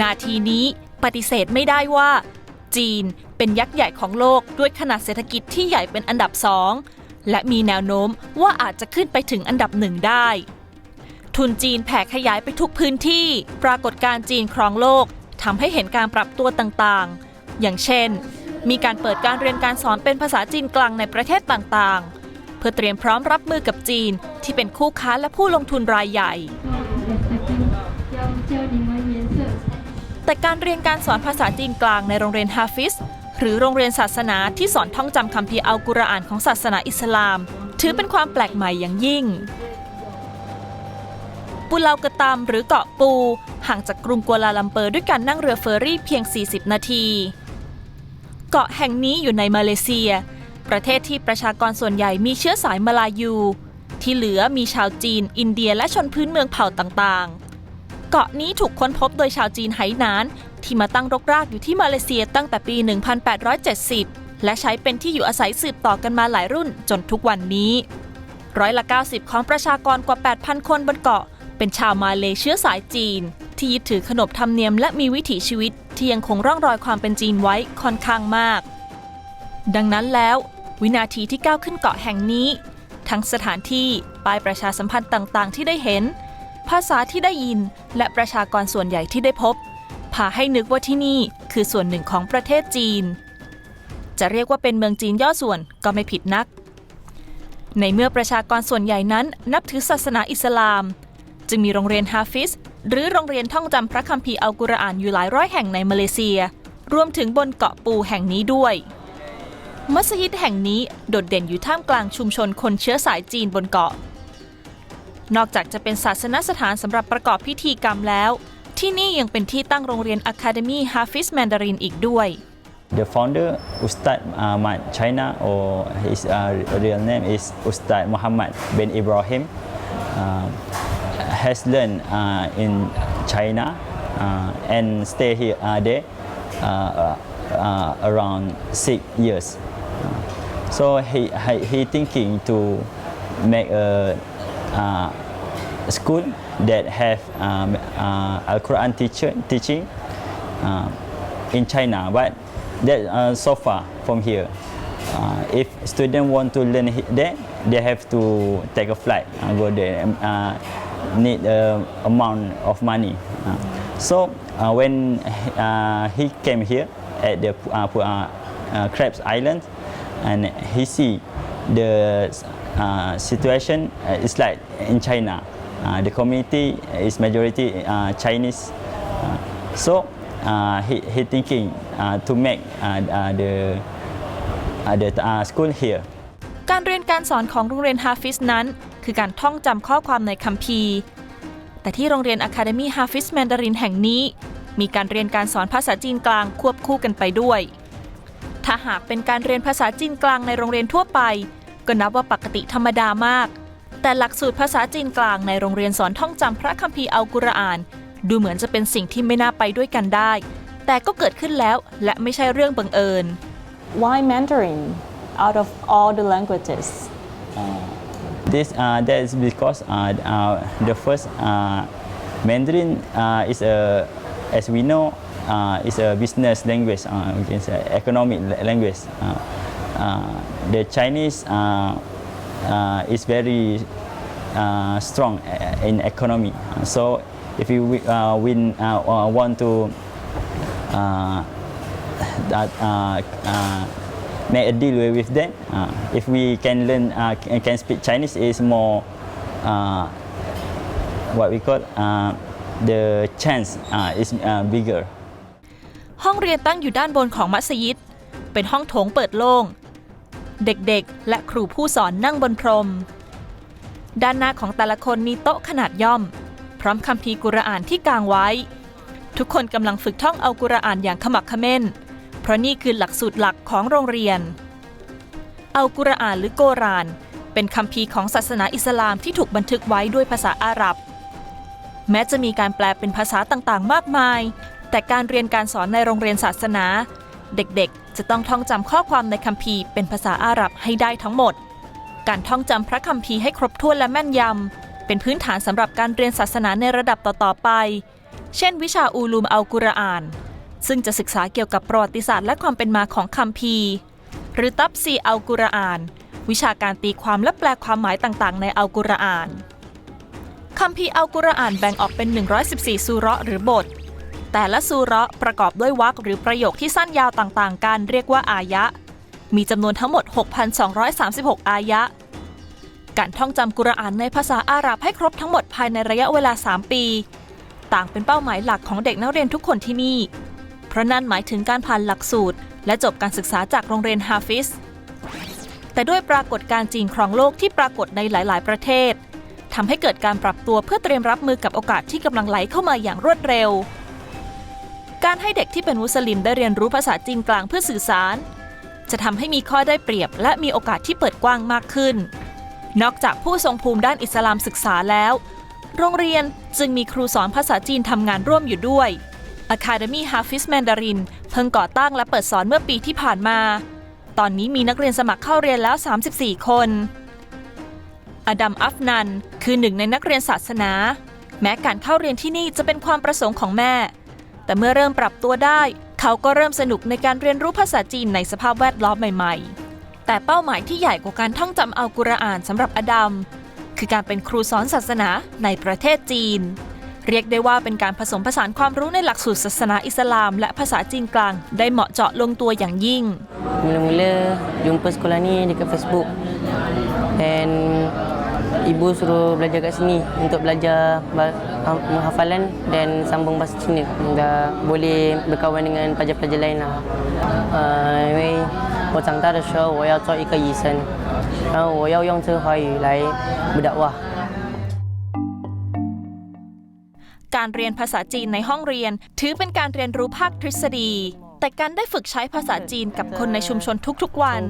นาทีนี้ปฏิเสธไม่ได้ว่า จีนเป็นยักษ์ใหญ่ของโลกด้วยขนาดเศรษฐกิจที่ใหญ่เป็นอันดับสองและมีแนวโน้มว่าอาจจะขึ้นไปถึงอันดับหนึ่งได้ ทุนจีนแผ่ขยายไปทุกพื้นที่ ปรากฏการจีนครองโลกทำให้เห็นการปรับตัวต่างๆ อย่างเช่น มีการเปิดการเรียนการสอนเป็นภาษาจีนกลางในประเทศต่างๆ เพื่อเตรียมพร้อมรับมือกับจีนที่เป็นคู่ค้าและผู้ลงทุนรายใหญ่ แต่การเรียนการสอนภาษาจีนกลางในโรงเรียนฮาฟิสหรือโรงเรียนศาสนาที่สอนท่องจำคัมภีร์อัลกุรอานของศาสนาอิสลาม ถือเป็นความแปลกใหม่อย่างยิ่ง ปุเลากะตามหรือเกาะปู ห่างจากกรุงกัวลาลัมเปอร์ด้วยการนั่งเรือเฟอร์รี่เพียง 40 นาที เกาะแห่งนี้อยู่ในมาเลเซีย ประเทศที่ประชากรส่วนใหญ่มีเชื้อสายมาลายู ที่เหลือมีชาวจีน อินเดียและชนพื้นเมืองเผ่าต่างๆ กาะนี้ถูกค้นพบโดยชาวจีนไหหนาน ที่มาตั้งรกรากอยู่ที่มาเลเซียตั้งแต่ปี 1870 และใช้เป็นที่อยู่อาศัยสืบต่อกันมาหลายรุ่นจนทุกวันนี้ ร้อยละ 90 ของประชากรกว่า 8,000 คนบนเกาะ เป็นชาวมาเลเชื้อสายจีน ที่ยึดถือขนบธรรมเนียมและมีวิถีชีวิต ที่ยังคงร่องรอยความเป็นจีนไว้ค่อนข้างมาก ดังนั้นแล้ว วินาทีที่ก้าวขึ้นเกาะแห่งนี้ ทั้งสถานที่ป้ายประชาสัมพันธ์ต่างๆ ที่ได้เห็น ภาษาที่ได้ยิน และประชากรส่วนใหญ่ที่ได้พบ พาให้นึกว่าที่นี่คือส่วนหนึ่งของประเทศจีน จะเรียกว่าเป็นเมืองจีนย่อส่วนก็ไม่ผิดนัก ในเมื่อประชากรส่วนใหญ่นั้นนับถือศาสนาอิสลาม จึงมีโรงเรียนฮาฟิสหรือโรงเรียนท่องจำพระคัมภีร์อัลกุรอานอยู่หลายร้อยแห่งในมาเลเซีย รวมถึงบนเกาะปูแห่งนี้ด้วย มัสยิดแห่งนี้โดดเด่นอยู่ท่ามกลางชุมชนคนเชื้อสายจีนบนเกาะ นอกจากจะเป็นศาสนสถานสำหรับประกอบพิธีกรรมแล้ว ที่นี่ยังเป็นที่ตั้งโรงเรียน Academy Hafiz Mandarin อีกด้วย The founder, Ustad Ahmad China, or his uh, real name is Ustad Muhammad bin Ibrahim, uh, has learned uh, in China uh, and stay here uh, there uh, uh, around six years. Uh, so he, he he thinking to make a uh, school that have um, uh, Al Quran teacher teaching uh, in China, but that uh, so far from here. Uh, if students want to learn he- there, they have to take a flight and go there. Uh, need a amount of money. Uh, so uh, when uh, he came here at the uh, uh, uh, Crabs Island, and he see the uh, situation uh, is like in China. Uh, the community is majority uh, Chinese. Uh, so uh, he, he thinking uh, to make uh, uh, the uh, the uh, school here. การเรียนการสอนของโรงเรียนฮาฟิสนั้น คือการท่องจำข้อความในคัมภีร์ แต่ที่โรงเรียน Academy Hafiz Mandarin แห่งนี้ มีการเรียนการสอนภาษาจีนกลางควบคู่กันไปด้วย ถ้าหากเป็นการเรียนภาษาจีนกลางในโรงเรียนทั่วไป ก็นับว่าปกติธรรมดามาก แต่หลักสูตรภาษาจีนกลางในโรงเรียนสอนท่องจำพระคัมภีร์อัลกุรอาน ดูเหมือนจะเป็นสิ่งที่ไม่น่าไปด้วยกันได้ แต่ก็เกิดขึ้นแล้วและไม่ใช่เรื่องบังเอิญ Why Mandarin out of all the languages? This uh, that is because uh, uh, the first uh, Mandarin uh, is a, as we know, uh, is a business language. Uh, we can say economic la- language. Uh, uh, the Chinese uh, uh, is very uh, strong uh, in economy. Uh, So if you wi- uh, win, uh, uh, want to uh, that uh, uh, make a deal with them. Uh, if we can learn, uh, can can speak Chinese, is more uh, what we call uh, the chance uh, is uh, bigger. ห้องเรียนตั้งอยู่ด้านบนของมัสยิด เป็นห้องโถงเปิดโล่ง เด็กๆ และครูผู้สอนนั่งบนพรม ด้านหน้าของแต่ละคนมีโต๊ะขนาดย่อม พร้อมคัมภีร์กุรอานที่กางไว้ ทุกคนกำลังฝึกท่องเอากุรอานอย่างขมักเขม้น เพราะนี่คือหลักสูตรหลักของโรงเรียน เอัลกุรอานหรือโกรานเป็นคัมภีร์ของศาสนาอิสลามที่ถูกบันทึกไว้ด้วยภาษาอาหรับ แม้จะมีการแปลเป็นภาษาต่างๆ มากมาย แต่การเรียนการสอนในโรงเรียนศาสนา เด็กๆ จะต้องท่องจำข้อความในคัมภีร์เป็นภาษาอาหรับให้ได้ทั้งหมด การท่องจำพระคัมภีร์ให้ครบถ้วนและแม่นยำ เป็นพื้นฐานสำหรับการเรียนศาสนาในระดับต่อๆไป เช่น วิชาอูลูมอัลกุรอาน ซึ่งจะศึกษาเกี่ยวกับประวัติศาสตร์และความเป็นมาของคัมภีร์ หรือตับซีอัลกุรอาน วิชาการตีความและแปลความหมายต่างๆ ในอัลกุรอานคัมภีร์อัลกุรอานแบ่งออกเป็น 114ซูเราะหรือบท แต่ละซูเราะห์ประกอบด้วยวรรคหรือประโยคที่สั้นยาวต่างๆ กันเรียกว่าอายะ มีจำนวนทั้งหมด 6,236 อายะ การท่องจำกุรอานในภาษาอาหรับให้ครบทั้งหมดภายในระยะเวลา 3 ปี ต่างเป็นเป้าหมายหลักของเด็กนักเรียนทุกคนที่นี่ เพราะนั่นหมายถึงการผ่านหลักสูตร และจบการศึกษาจากโรงเรียนฮาฟิสแต่ด้วยปรากฏการณ์จีนครองโลกที่ปรากฏในหลาย ๆ ประเทศทำให้เกิดการปรับตัวเพื่อเตรียมรับมือกับโอกาสที่กำลังไหลเข้ามาอย่างรวดเร็ว การให้เด็กที่เป็นมุสลิมได้เรียนรู้ภาษาจีนกลางเพื่อสื่อสาร จะทำให้มีข้อได้เปรียบและมีโอกาสที่เปิดกว้างมากขึ้น นอกจากผู้ทรงภูมิด้านอิสลามศึกษาแล้ว โรงเรียนจึงมีครูสอนภาษาจีนทำงานร่วมอยู่ด้วย Academy Hafiz Mandarin เพิ่งก่อตั้งและเปิดสอนเมื่อปีที่ผ่านมา ตอนนี้มีนักเรียนสมัครเข้าเรียนแล้ว 34 คน อดัมอัฟนัน คือหนึ่งในนักเรียนศาสนา แม้การเข้าเรียนที่นี่จะเป็นความประสงค์ของแม่ แต่เมื่อเริ่มปรับตัวได้ เขาก็เริ่มสนุกในการเรียนรู้ภาษาจีนในสภาพแวดล้อมใหม่ ๆ แต่เป้าหมายที่ใหญ่กว่าการท่องจำอัลกุรอานสำหรับอดัมคือการเป็นครูสอนศาสนาในประเทศจีน เรียกได้ว่าเป็นการผสมผสานความรู้ในหลักสูตรศาสนาอิสลาม และภาษาจีนกลางได้เหมาะเจาะลงตัวอย่างยิ่ง Mula-mula jumpa sekolah ni dekat Facebook dan ibu suruh belajar kat sini untuk belajar ba- ha- menghafalan dan sambung bahasa Cina. Dah boleh berkawan dengan pelajar-pelajar lain lah. Uh, 因为我长大的时候我要做一个医生，然后我要用这个华语来布达瓦。 การเรียนภาษาจีนในห้องเรียน ถือเป็นการเรียนรู้ภาคทฤษฎี แต่การได้ฝึกใช้ภาษาจีนกับคนในชุมชนทุกๆวัน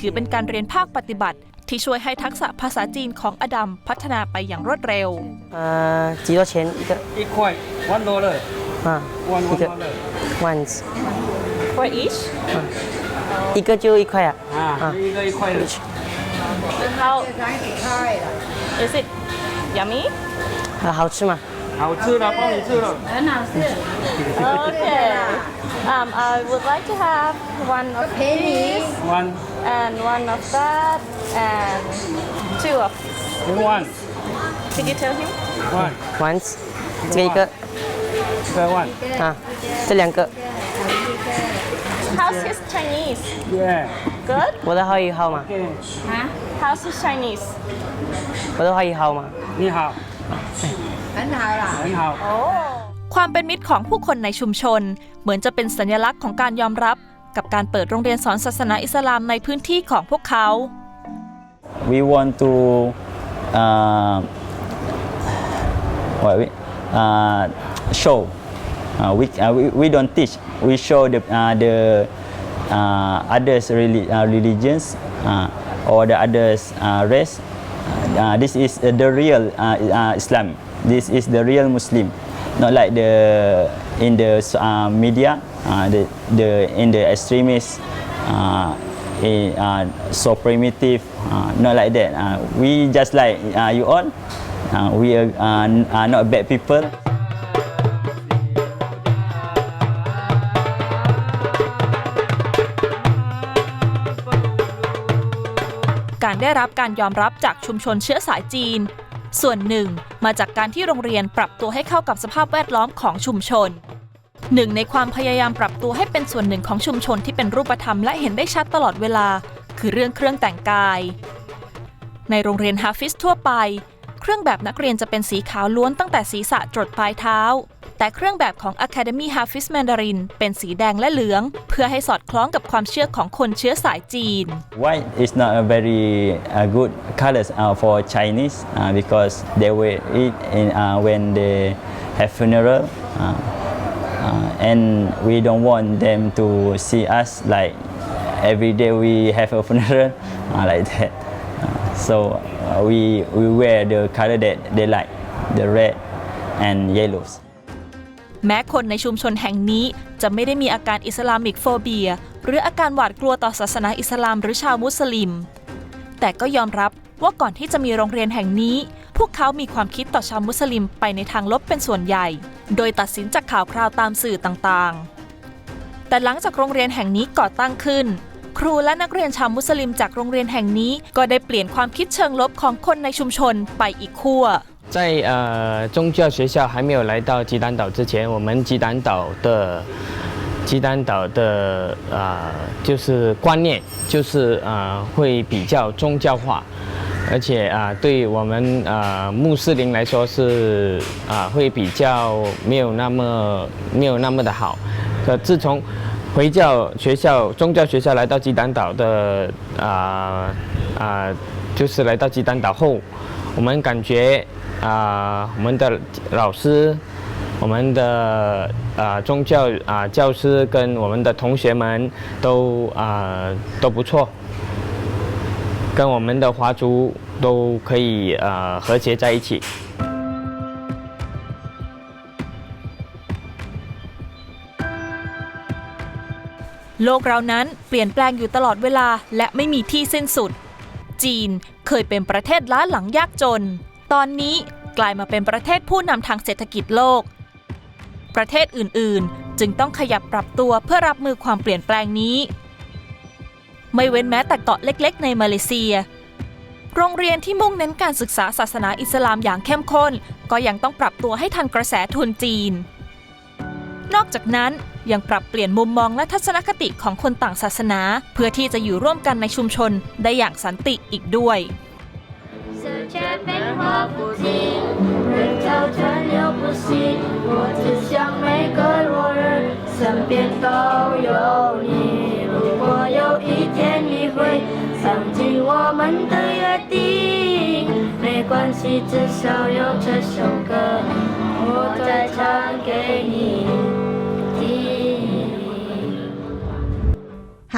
ถือเป็นการเรียนภาคปฏิบัติ ที่ช่วยให้ทักษะภาษาจีนของอดัมพัฒนาไปอย่างรวดเร็ว Uh, 几多钱一个？一块，one dollar，啊， one 一 one 个 dollar， once， for each 一个就一块啊。啊，一个一块的。 how is it yummy 啊，好吃吗？ 好吃了，帮你吃了。很好吃， okay um I would like to have one of 便宜。 One, and one of that and two of one, Did you tell him one， once，这个一个这个 one，啊，这两个。 How's his Chinese yeah， good 我的华语好吗？ OK， How's his Chinese 我的华语好吗？你好，很好啦。很好。 ความเป็นมิตรของผู้คนในชุมชน เหมือนจะเป็นสัญลักษณ์ของการยอมรับ กับการเปิดโรงเรียนสอนศาสนาอิสลามในพื้นที่ของพวกเขา we want to uh, what we, uh, show uh, we, uh, we we don't teach we show the uh, the uh, others reli- uh, religions uh, or the others uh, race uh, this is uh, the real uh, uh, Islam this is the real Muslim not like the in the uh, media uh, the, the in the extremists uh, eh, uh, so primitive, uh, not like that. Uh, we just like uh, you all. Uh, we are, uh, are not bad people. การได้รับการยอมรับจากชุมชนเชื้อสายจีน ส่วนหนึ่งมาจากการที่โรงเรียนปรับตัวให้เข้ากับสภาพแวดล้อมของชุมชนหนึ่งในความพยายามปรับตัวให้เป็นส่วนหนึ่งของชุมชนที่เป็นรูปธรรมและเห็นได้ชัดตลอดเวลา คือเรื่องเครื่องแต่งกาย ในโรงเรียนฮาฟิสทั่วไป รื่องแบบนักเรียนจะเป็นสีขาวล้วนตั้งแต่ศีรษะจรดปลายเท้า แต่เครื่องแบบของ Academy Hafiz Mandarin เป็นสีแดงและเหลือง เพื่อให้สอดคล้องกับความเชื่อของคนเชื้อสายจีน White is not a very uh, good colors uh, for Chinese uh, because they wear it in, uh, when they have funeral. Uh, uh, and we don't want them to see us like every day we have a funeral uh, like that. Uh, so uh, we, we wear the color that they like, the red and yellows. แม้คนในชุมชนแห่งนี้จะไม่ได้มีอาการอิสลามิกโฟเบีย หรืออาการหวาดกลัวต่อศาสนาอิสลามหรือชาวมุสลิม แต่ก็ยอมรับว่าก่อนที่จะมีโรงเรียนแห่งนี้ พวกเขามีความคิดต่อชาวมุสลิมไปในทางลบเป็นส่วนใหญ่ โดยตัดสินจากข่าวคราวตามสื่อต่างๆ แต่หลังจากโรงเรียนแห่งนี้ก่อตั้งขึ้น ครูและนักเรียนชาวมุสลิมจากโรงเรียนแห่งนี้ ก็ได้เปลี่ยนความคิดเชิงลบของคนในชุมชนไปอีกขั้ว 在呃宗教学校还没有来到吉丹岛之前，我们吉丹岛的吉丹岛的啊、就是观念就是啊、会比较宗教化，而且啊、对我们啊、穆斯林来说是啊、会比较没有那么没有那么的好。可自从 回教学校宗教学校来到吉丹岛的啊啊、就是来到吉丹岛后，我们感觉啊、我们的老师、我们的啊、宗教啊、教师跟我们的同学们都啊、都不错，跟我们的华族都可以啊、和谐在一起。 โลกเรานั้นเปลี่ยนแปลงอยู่ตลอดเวลาและไม่มีที่สิ้นสุด จีนเคยเป็นประเทศล้าหลังยากจน ตอนนี้กลายมาเป็นประเทศผู้นำทางเศรษฐกิจโลก ประเทศอื่นๆ จึงต้องขยับปรับตัวเพื่อรับมือความเปลี่ยนแปลงนี้ ไม่เว้นแม้แต่เกาะเล็กๆ ในมาเลเซีย โรงเรียนที่มุ่งเน้นการศึกษาศาสนาอิสลามอย่างเข้มข้น ก็ยังต้องปรับตัวให้ทันกระแสทุนจีน นอกจากนั้นยังปรับเปลี่ยนมุมมองและทัศนคติของคนต่างศาสนา เพื่อที่จะอยู่ร่วมกันในชุมชนได้อย่างสันติอีกด้วย 世界变化不停，人潮川流不息。我只想每个落日身边都有你。如果有一天你会忘记我们的约定，没关系，至少有这首歌，我再唱给你